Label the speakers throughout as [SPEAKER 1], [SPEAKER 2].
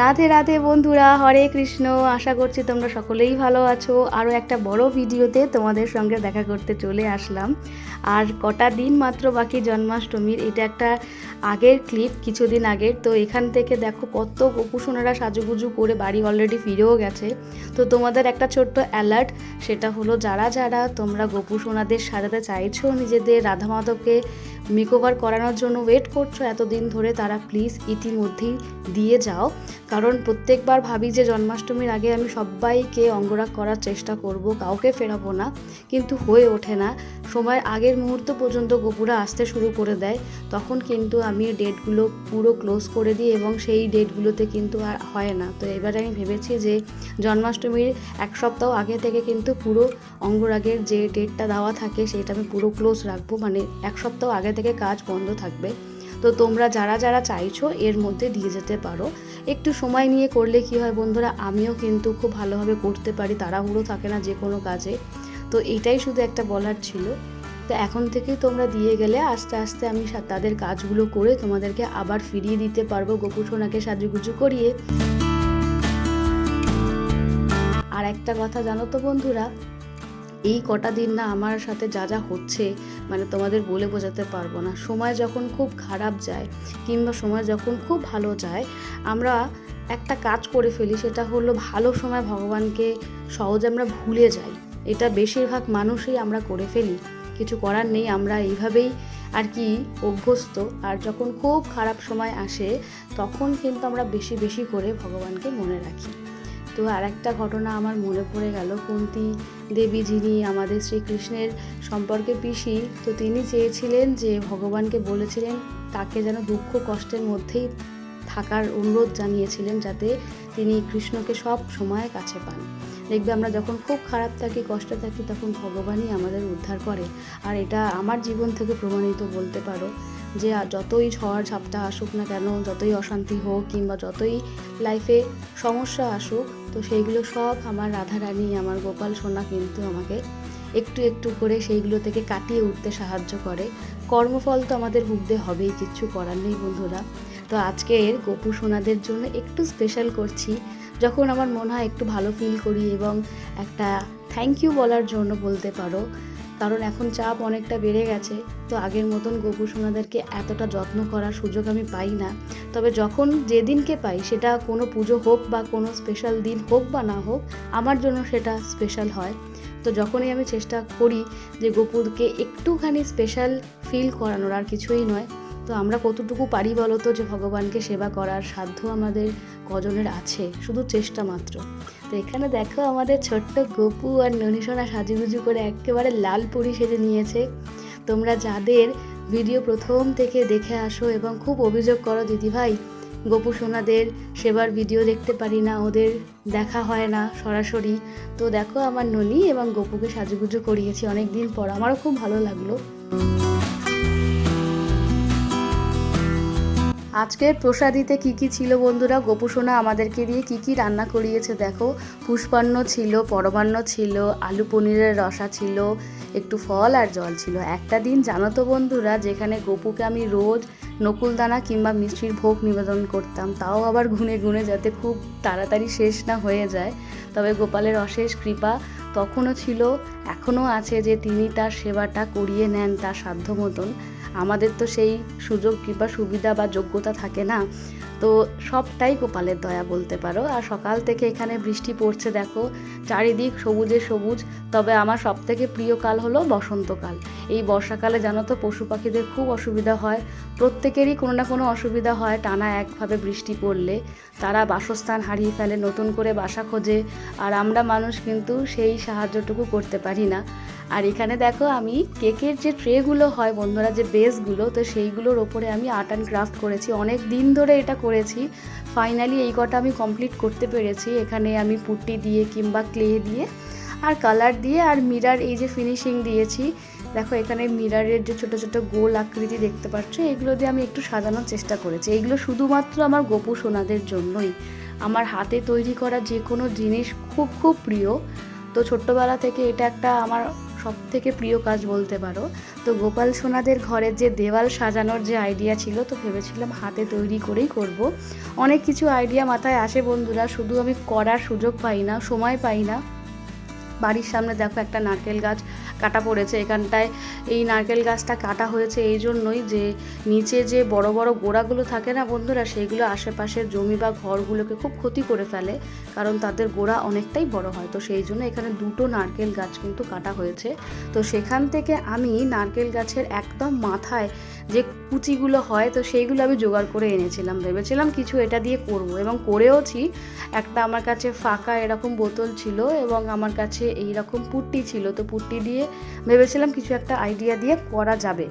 [SPEAKER 1] রাধে রাধে বন্ধুরা, হরে কৃষ্ণ। আশা করছি তোমরা সকলেই ভালো আছো। আরও একটা বড় ভিডিওতে তোমাদের সঙ্গে দেখা করতে চলে আসলাম। আর কটা দিন মাত্র বাকি জন্মাষ্টমীর, এটা একটা আগের ক্লিপ কিছুদিন আগের। তো এখান থেকে দেখো কত গোপুসোনারা সাজুগুজু করে বাড়ি অলরেডি ফিরেও গেছে। তো তোমাদের একটা ছোট্ট অ্যালার্ট সেটা হলো যারা যারা তোমরা গোপুসোনাদের সাজাতে চাইছো নিজেদের রাধা মাধবকে মেকওভার করানোর জন্য ওয়েট করছ এতদিন ধরে, তারা প্লিজ ইতিমধ্যেই দিয়ে যাও। কারণ প্রত্যেকবার ভাবি যে জন্মাষ্টমীর আগে আমি সবাইকে অঙ্গরাগ করার চেষ্টা করব, কাউকে ফেরাবো না। কিন্তু হয়ে ওঠে না। সময়ের আগের মুহূর্ত পর্যন্ত গোপুরা আসতে শুরু করে দেয়। তখন কিন্তু আমি ডেটগুলো পুরো ক্লোজ করে দিই এবং সেই ডেটগুলোতে কিন্তু আর হয় না। তো এবারে আমি ভেবেছি যে জন্মাষ্টমীর এক সপ্তাহ আগে থেকে কিন্তু পুরো অঙ্গরাগের যে ডেটটা দেওয়া থাকে, সেটা আমি পুরো ক্লোজ রাখব। মানে এক সপ্তাহ আগে থেকে কাজ বন্ধ থাকবে। তো তোমরা যারা যারা চাইছো এর মধ্যে দিয়ে যেতে পারো। একটু সময় নিয়ে করলে কি হয় বন্ধুরা, আমিও কিন্তু খুব ভালোভাবে করতে পারি, তাড়াহুড়ো থাকে না যে কোনো কাজে। তো এটাই শুধু একটা বলার ছিল। তো এখন থেকেই তোমরা দিয়ে গেলে আস্তে আস্তে আমি তাদের কাজগুলো করে তোমাদেরকে আবার ফিরিয়ে দিতে পারব গোপুসোনাকে সাজুগুজু করিয়ে। আর একটা কথা জানো তো বন্ধুরা এই কটা দিন না আমার সাথে যা যা হচ্ছে মানে তোমাদের বলে বোঝাতে পারব না। সময় যখন খুব খারাপ যায় কিংবা সময় যখন খুব ভালো যায়, আমরা একটা কাজ করে ফেলি, সেটা হলো ভালো সময় ভগবানকে সহজে আমরা ভুলে যাই। এটা বেশিরভাগ মানুষই আমরা করে ফেলি। কিছু করার নেই, আমরা এইভাবেই আর কি অভ্যস্ত। আর যখন খুব খারাপ সময় আসে, তখন কিন্তু আমরা বেশি বেশি করে ভগবানকে মনে রাখি। তো আর একটা ঘটনা আমার মনে পড়ে গেল, কুন্তি দেবী যিনি আমাদের শ্রীকৃষ্ণের সম্পর্কে পিসি, তো তিনি চেয়েছিলেন যে ভগবানকে বলেছিলেন তাকে যেন দুঃখ কষ্টের মধ্যেই থাকার অনুরোধ জানিয়েছিলেন যাতে তিনি কৃষ্ণকে সব সময় কাছে পান। দেখবে আমরা যখন খুব খারাপ থাকি, কষ্টে থাকি, তখন ভগবানই আমাদের উদ্ধার করে। আর এটা আমার জীবন থেকে প্রমাণিত বলতে পারো যে যতই ঝড় ঝাপটা আসুক না কেন, যতই অশান্তি হোক কিংবা যতই লাইফে সমস্যা আসুক তো সেইগুলো সব আমার রাধারানী, আমার গোপাল, সোনা কিন্তু আমাকে একটু একটু করে সেইগুলো থেকে কাটিয়ে উঠতে সাহায্য করে। কর্মফল তো আমাদের ভুগতে হবেই, কিচ্ছু করার নেই বন্ধুরা। তো আজকের গোপু সোনাদের জন্য একটু স্পেশাল করছি, যখন আমার মনে হয় একটু ভালো ফিল করি এবং একটা থ্যাংক ইউ বলার জন্য বলতে পারো। কারণ এখন চাপ অনেকটা বেড়ে গেছে, তো আগের মতন গোপু সোনাদেরকে এতটা যত্ন করার সুযোগ আমি পাই না। তবে যখন যেদিনকে পাই, সেটা কোনো পুজো হোক বা কোনো স্পেশাল দিন হোক বা না হোক, আমার জন্য সেটা স্পেশাল হয়। তো যখনই আমি চেষ্টা করি যে গোপুরকে একটুখানি স্পেশাল ফিল করানোর, আর কিছুই নয়। তো আমরা কতটুকু পারি বলো তো যে ভগবানকে সেবা করার সাধ্য আমাদের কজনের আছে, শুধু চেষ্টা মাত্র। তো এখানে দেখো আমাদের ছোট্ট গপু আর ননিসোনা সাজুগুজু করে একেবারে লাল পরি সেজে নিয়েছে। তোমরা যাদের ভিডিও প্রথম থেকে দেখে আসো এবং খুব অভিযোগ করো, দিদিভাই, গপু সোনাদের সেবার ভিডিও দেখতে পারি না, ওদের দেখা হয় না সরাসরি। তো দেখো আমার ননি এবং গপুকে সাজুগুজু করিয়েছি অনেক দিন পর। আমারও খুব ভালো লাগল। আজকের প্রসাদিতে কি কি ছিল বন্ধুরা? গোপুসোনা আমাদেরকে দিয়ে কি কি রান্না করিয়েছে দেখো। পুষ্পান্ন ছিল, পরমান্ন ছিল, আলু পনিরের রসা ছিল, একটু ফল আর জল ছিল। একটা দিন জানো তো বন্ধুরা, যেখানে গপুকে আমি রোজ নকুলদানা কিংবা মিষ্টির ভোগ নিবেদন করতাম, তাও আবার গুনে গুনে যাতে খুব তাড়াতাড়ি শেষ না হয়ে যায়। তবে গোপালের অশেষ কৃপা তখনও ছিল, এখনও আছে যে তিনি তার সেবাটা করিয়ে নেন তার সাধ্য মতন আমাদের তো সেই সুযোগ কৃপা সুবিধা বা যোগ্যতা থাকে না। তো সবটাই গোপালের দয়া বলতে পারো। আর সকাল থেকে এখানে বৃষ্টি পড়ছে দেখো, চারিদিক সবুজে সবুজ। তবে আমার সবথেকে প্রিয় কাল হলো বসন্তকাল। এই বর্ষাকালে জানো তো পশু পাখিদের খুব অসুবিধা হয়। প্রত্যেকেরই কোনো না কোনো অসুবিধা হয় টানা একভাবে বৃষ্টি পড়লে। তারা বাসস্থান হারিয়ে ফেলে, নতুন করে বাসা খোঁজে। আর আমরা মানুষ কিন্তু সেই সাহায্যটুকু করতে পারি না। আর এখানে দেখো আমি কেকের যে ট্রেগুলো হয় বন্ধুরা, যে বেসগুলো, তো সেইগুলোর ওপরে আমি আর্ট অ্যান্ড ক্রাফট করেছি। অনেক দিন ধরে এটা করেছি। ফাইনালি এই কটা আমি কমপ্লিট করতে পেরেছি। এখানে আমি পুট্টি দিয়ে কিংবা ক্লে দিয়ে, আর কালার দিয়ে, আর মিরার এই যে ফিনিশিং দিয়েছি। দেখো এখানে মিরারের যে ছোট ছোট গোল আকৃতি দেখতে পাচ্ছ? এগুলো দিয়ে আমি একটু সাজানোর চেষ্টা করেছি। এগুলো শুধুমাত্র আমার গোপু সোনাদের জন্যই। আমার হাতে তৈরি করা যে কোনো জিনিস খুব খুব প্রিয়। তো ছোট্টবেলা থেকে এটা একটা আমার সব থেকে প্রিয় কাজ বলতে পারো তো গোপাল সোনাদের ঘরের যে দেওয়াল সাজানোর যে আইডিয়া ছিল, তো ভেবেছিলাম হাতে তৈরি করেই করব। অনেক কিছু আইডিয়া মাথায় আসে বন্ধুরা, শুধু আমি করার সুযোগ পাই না, সময় পাই না বাড়ির সামনে দেখো একটা নারকেল গাছ কাটা পড়েছে। এখানটায় এই নারকেল গাছটা কাটা হয়েছে এই জন্যই যে নিচে যে বড় বড় গোড়াগুলো থাকে না বন্ধুরা, সেগুলো আশেপাশের জমি বা ঘরগুলোকে খুব ক্ষতি করে ফেলে, কারণ তাদের গোড়া অনেকটাই বড় হয়। তো সেই জন্য এখানে দুটো নারকেল গাছ কিন্তু কাটা হয়েছে। তো সেখান থেকে আমি নারকেল গাছের একদম মাথায় যে কুচিগুলো হয়, তো সেইগুলো আমি জোগাড় করে এনেছিলাম, ভেবেছিলাম কিছু এটা দিয়ে করব। এবং করেওছি। একটা আমার কাছে ফাঁকা এরকম বোতল ছিল এবং আমার কাছে এই রকম পুট্টি ছিল, তো পুট্টি দিয়ে ভেবেছিলাম কিছু একটা আইডিয়া দিয়ে করা যাবে।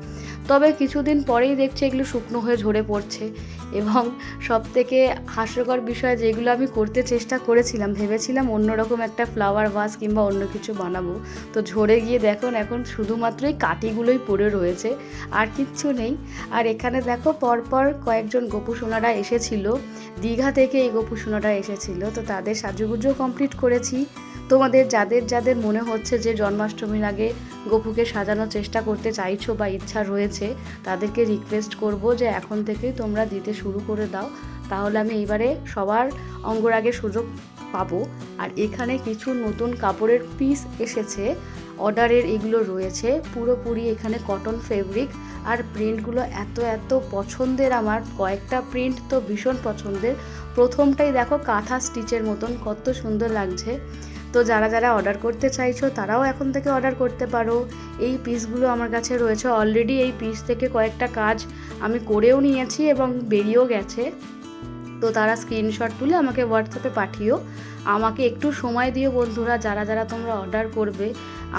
[SPEAKER 1] তবে কিছুদিন পরেই দেখছি এগুলো শুকনো হয়ে ঝরে পড়ছে এবং সব থেকে হাস্যকর বিষয় যেগুলো আমি করতে চেষ্টা করেছিলাম, ভেবেছিলাম অন্যরকম একটা ফ্লাওয়ার ভাস কিংবা অন্য কিছু বানাবো। তো ঝরে গিয়ে দেখুন, এখন শুধুমাত্রই কাটিগুলোই পড়ে রয়েছে, আর কিচ্ছু নেই। আর এখানে দেখো পরপর কয়েকজন গোপু সোনারা এসেছিল, দীঘা থেকে এই গোপু সোনারা এসেছিল, তো তাদের সাজুগুজো কমপ্লিট করেছি। তোমাদের যাদের যাদের মনে হচ্ছে যে জন্মাষ্টমীর আগে গপুকে সাজানোর চেষ্টা করতে চাইছো বা ইচ্ছা রয়েছে, তাদেরকে রিকোয়েস্ট করব যে এখন থেকেই তোমরা দিতে শুরু করে দাও। তাহলে আমি এইবারে সবার অঙ্গরাগে সুযোগ পাবো। আর এখানে কিছু নতুন কাপড়ের পিস এসেছে। অর্ডারের এগুলো রয়েছে। পুরোপুরি এখানে কটন ফেব্রিক আর প্রিন্টগুলো এত এত পছন্দের আমার। কয়েকটা প্রিন্ট তো ভীষণ পছন্দের। প্রথমটাই দেখো কাঁথা স্টিচের মতন, কত সুন্দর লাগছে। তো যারা যারা অর্ডার করতে চাইছো, তারাও এখন থেকে অর্ডার করতে পারো। এই পিসগুলো আমার কাছে রয়েছে। অলরেডি এই পিস থেকে কয়েকটা কাজ আমি করেও নিয়েছি এবং বেরিয়েও গেছে। তো তারা স্ক্রিনশট তুলে আমাকে হোয়াটসঅ্যাপে পাঠিও। আমাকে একটু সময় দিও বন্ধুরা, যারা যারা তোমরা অর্ডার করবে।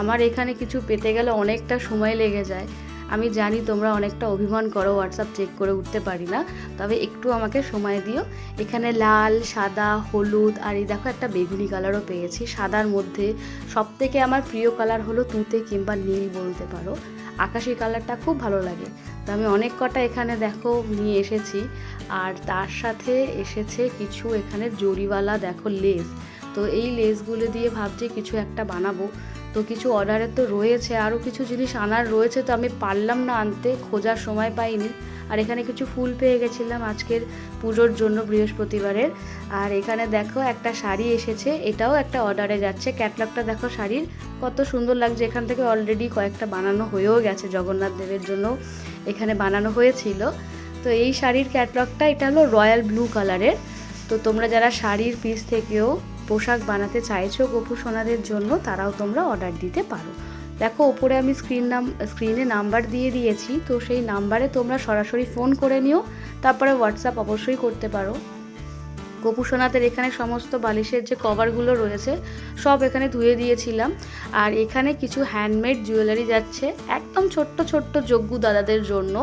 [SPEAKER 1] আমার এখানে কিছু পেতে গেলে অনেকটা সময় লেগে যায়। আমি জানি তোমরা অনেকটা অভিমান করো হোয়াটসঅ্যাপ চেক করে উঠতে পারি না, তবে একটু আমাকে সময় দিও। এখানে লাল, সাদা, হলুদ, আর এই দেখো একটা বেগুনি কালারও পেয়েছি। সাদার মধ্যে সব থেকে আমার প্রিয় কালার হলো তুতে কিংবা নীল বলতে পারো। আকাশি কালারটা খুব ভালো লাগে। তো আমি অনেক কটা এখানে দেখো নিয়ে এসেছি। আর তার সাথে এসেছে কিছু এখানে জরিওয়ালা দেখো লেস তো এই লেসগুলো দিয়ে ভাবছি কিছু একটা বানাবো। তো কিছু অর্ডারের তো রয়েছে আরও কিছু জিনিস আনার রয়েছে তো আমি পারলাম না আনতে, খোঁজার সময় পাইনি। আর এখানে কিছু ফুল পেয়ে গেছিলাম আজকের পুজোর জন্য বৃহস্পতিবারের। আর এখানে দেখো একটা শাড়ি এসেছে, এটাও একটা অর্ডারে যাচ্ছে। ক্যাটলগটা দেখো শাড়ির, কত সুন্দর লাগছে। এখান থেকে অলরেডি কয়েকটা বানানো হয়েও গেছে জগন্নাথ দেবের জন্য। এখানে বানানো হয়েছিল। তো এই শাড়ির ক্যাটলগটা এটা হলো রয়্যাল ব্লু কালারের তো তোমরা যারা শাড়ির পিস থেকেও পোশাক বানাতে চাইছো গপু সোনাদের জন্য, তারাও তোমরা অর্ডার দিতে পারো। দেখো ওপরে আমি স্ক্রিন নাম স্ক্রিনে নাম্বার দিয়ে দিয়েছি, তো সেই নাম্বারে তোমরা সরাসরি ফোন করে নিও, তারপরে হোয়াটসঅ্যাপ অবশ্যই করতে পারো। গপু সোনাদের এখানে সমস্ত বালিশের যে কভারগুলো রয়েছে, সব এখানে ধুয়ে দিয়েছিলাম। আর এখানে কিছু হ্যান্ডমেড জুয়েলারি যাচ্ছে, একদম ছোট্ট ছোট্ট যজ্ঞু দাদাদের জন্য।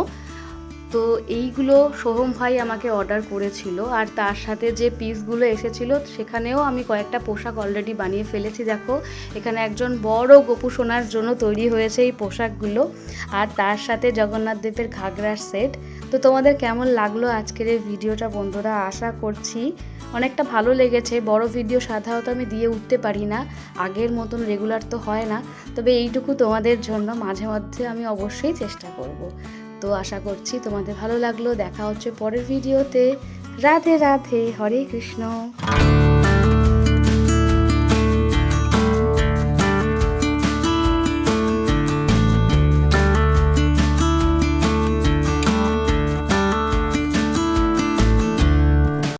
[SPEAKER 1] তো এইগুলো সোহম ভাই আমাকে অর্ডার করেছিল আর তার সাথে যে পিসগুলো এসেছিল সেখানেও আমি কয়েকটা পোশাক অলরেডি বানিয়ে ফেলেছি। দেখো, এখানে একজন বড় গোপু সোনার জন্য তৈরি হয়েছে এই পোশাকগুলো। আর তার সাথে জগন্নাথ দেবের ঘাগরার সেট তো তোমাদের কেমন লাগল আজকের এই ভিডিওটা বন্ধুরা? আশা করছি অনেকটা ভালো লেগেছে। বড় ভিডিও সাধারণত আমি দিয়ে উঠতে পারি না। আগের মতন রেগুলার তো হয় না। তবে এইটুকু তোমাদের জন্য মাঝে মধ্যে আমি অবশ্যই চেষ্টা করব। তো আশা করছি তোমাদের ভালো লাগল। দেখা হচ্ছে পরের ভিডিওতে। রাধে রাধে হরে কৃষ্ণ।